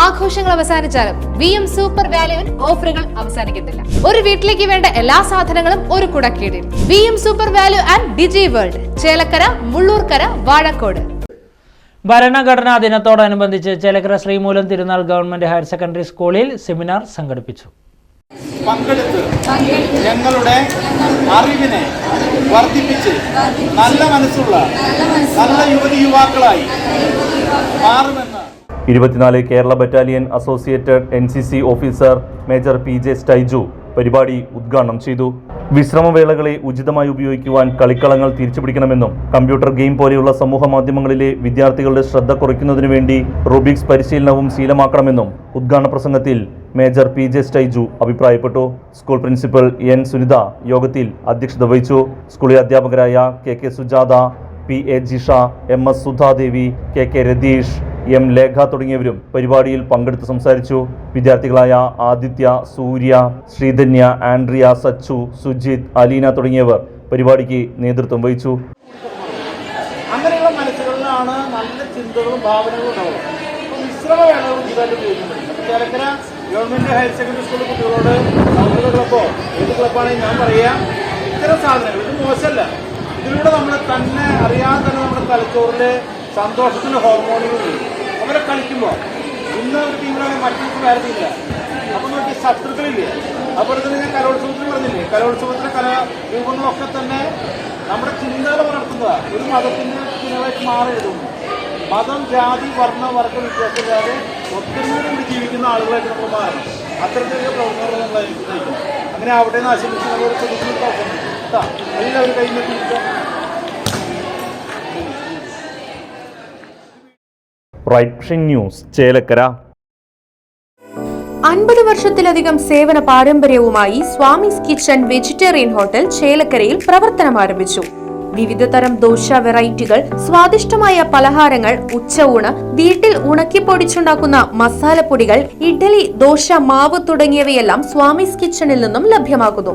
ആഘോഷങ്ങൾ അവസാനിച്ചാലും V M super വാല്യുവിൽ ഓഫറുകൾ അവസാനിക്കുന്നില്ല. ഒരു വീട്ടിലേക്ക് വേണ്ട എല്ലാ സാധനങ്ങളും ഒരു കുടക്കീടിൽ. V M super value and Digi World Chelakkara Mullurkara Vazhakkode. ഭരണഘടനാ ദിനത്തോടനുബന്ധിച്ച് Chelakkara Sreemoolam Thirunal government higher secondary സ്കൂളിൽ സെമിനാർ സംഘടിപ്പിച്ചു. പങ്കെടുത്ത് ഞങ്ങളുടെ അറിവിനെ വർദ്ധിപ്പിച്ച് നല്ല മനസ്സുള്ള നല്ല യുവതി യുവാക്കളായി മാറുമെന്ന് ഇരുപത്തിനാല് Kerala battalion associated N C C officer major P J Stiju പരിപാടി ഉദ്ഘാടനം ചെയ്തു. വിശ്രമവേളകളെ ഉചിതമായി ഉപയോഗിക്കുവാൻ കളിക്കളങ്ങൾ തിരിച്ചുപിടിക്കണമെന്നും കമ്പ്യൂട്ടർ ഗെയിം പോലെയുള്ള സമൂഹ മാധ്യമങ്ങളിലെ വിദ്യാർത്ഥികളുടെ ശ്രദ്ധ കുറയ്ക്കുന്നതിനു വേണ്ടി റൂബിക്സ് പരിശീലനവും ശീലമാക്കണമെന്നും ഉദ്ഘാടന പ്രസംഗത്തിൽ മേജർ പി ജെ സ്റ്റൈജു അഭിപ്രായപ്പെട്ടു. സ്കൂൾ പ്രിൻസിപ്പൽ എൻ സുനിത യോഗത്തിൽ അധ്യക്ഷത വഹിച്ചു. സ്കൂളിലെ അധ്യാപകരായ K K Sujatha P A Jisha M S Sudhadevi K K Ratheesh M Lekha തുടങ്ങിയവരും പരിപാടിയിൽ പങ്കെടുത്ത് സംസാരിച്ചു. വിദ്യാർത്ഥികളായ ആദിത്യ സൂര്യ ശ്രീധന്യ ആൻഡ്രിയ സച്ചു സുജിത് അലീന തുടങ്ങിയവർ പരിപാടിക്ക് നേതൃത്വം വഹിച്ചു. അങ്ങനെയുള്ള മനസ്സുകളിലാണ് നല്ല ചിന്തകളും ഭാവനകളും ഉണ്ടാവുക. വിശ്രമവേളകൾ ഇതായിട്ട് ഉപയോഗിക്കുന്നുണ്ട് Chelakkara government higher secondary school കുട്ടികളോട് സൗഹൃദ ഏത് ക്ലബ്ബാണെങ്കിൽ ഞാൻ പറയാ ഇത്തരം സാധനങ്ങൾ ഇത് മോശമല്ല. ഇതിലൂടെ നമ്മൾ തന്നെ അറിയാതെ തന്നെ നമ്മുടെ തലച്ചോറിലെ സന്തോഷത്തിന്റെ ഹോർമോണുകൾ അവരെ കളിക്കുമ്പോൾ ഇന്ന് ഒരു ടീമിലാണ് മറ്റൊരു വേർതിയില്ല അപ്പൊ നോക്കി ശത്രുക്കളില്ലേ? അതുപോലെ തന്നെ ഞാൻ കലോത്സവത്തിന് പറഞ്ഞില്ലേ? കലോത്സവത്തിലെ കലാരൂപങ്ങളൊക്കെ തന്നെ നമ്മുടെ ചിന്തകൾ വളർത്തുന്നതാണ് ഒരു മതത്തിന്റെ ചിന്തകളായിട്ട് മാറരുതുന്നു മതം ജാതി വർണ വർഗ വ്യത്യാസമില്ലാതെ ഒത്തൊരുമയോട് കൂടി ജീവിക്കുന്ന ആളുകളായിട്ട് നമ്മൾ മാറണം. അത്തരത്തിലുള്ള പ്രവർത്തനങ്ങൾ നമ്മളായിരിക്കും അങ്ങനെ അവിടെ നിന്ന് ആശംസിച്ച് നമ്മൾ ഒരു പ്രതീക്ഷ എല്ലാവരും കൈ നീട്ടിയിരിക്കുക റൈറ്റ് ന്യൂസ് ചേലക്കര. അൻപത് വർഷത്തിലധികം സേവന പാരമ്പര്യവുമായി സ്വാമിസ് കിച്ചൺ വെജിറ്റേറിയൻ ഹോട്ടൽ ചേലക്കരയിൽ പ്രവർത്തനം ആരംഭിച്ചു. വിവിധ തരം ദോശ വെറൈറ്റികൾ സ്വാദിഷ്ടമായ പലഹാരങ്ങൾ ഉച്ചയൂണ് വീട്ടിൽ ഉണക്കിപ്പൊടിച്ചുണ്ടാക്കുന്ന മസാലപ്പൊടികൾ ഇഡ്ഡലി ദോശ മാവ് തുടങ്ങിയവയെല്ലാം സ്വാമിസ് കിച്ചണിൽ നിന്നും ലഭ്യമാക്കുന്നു.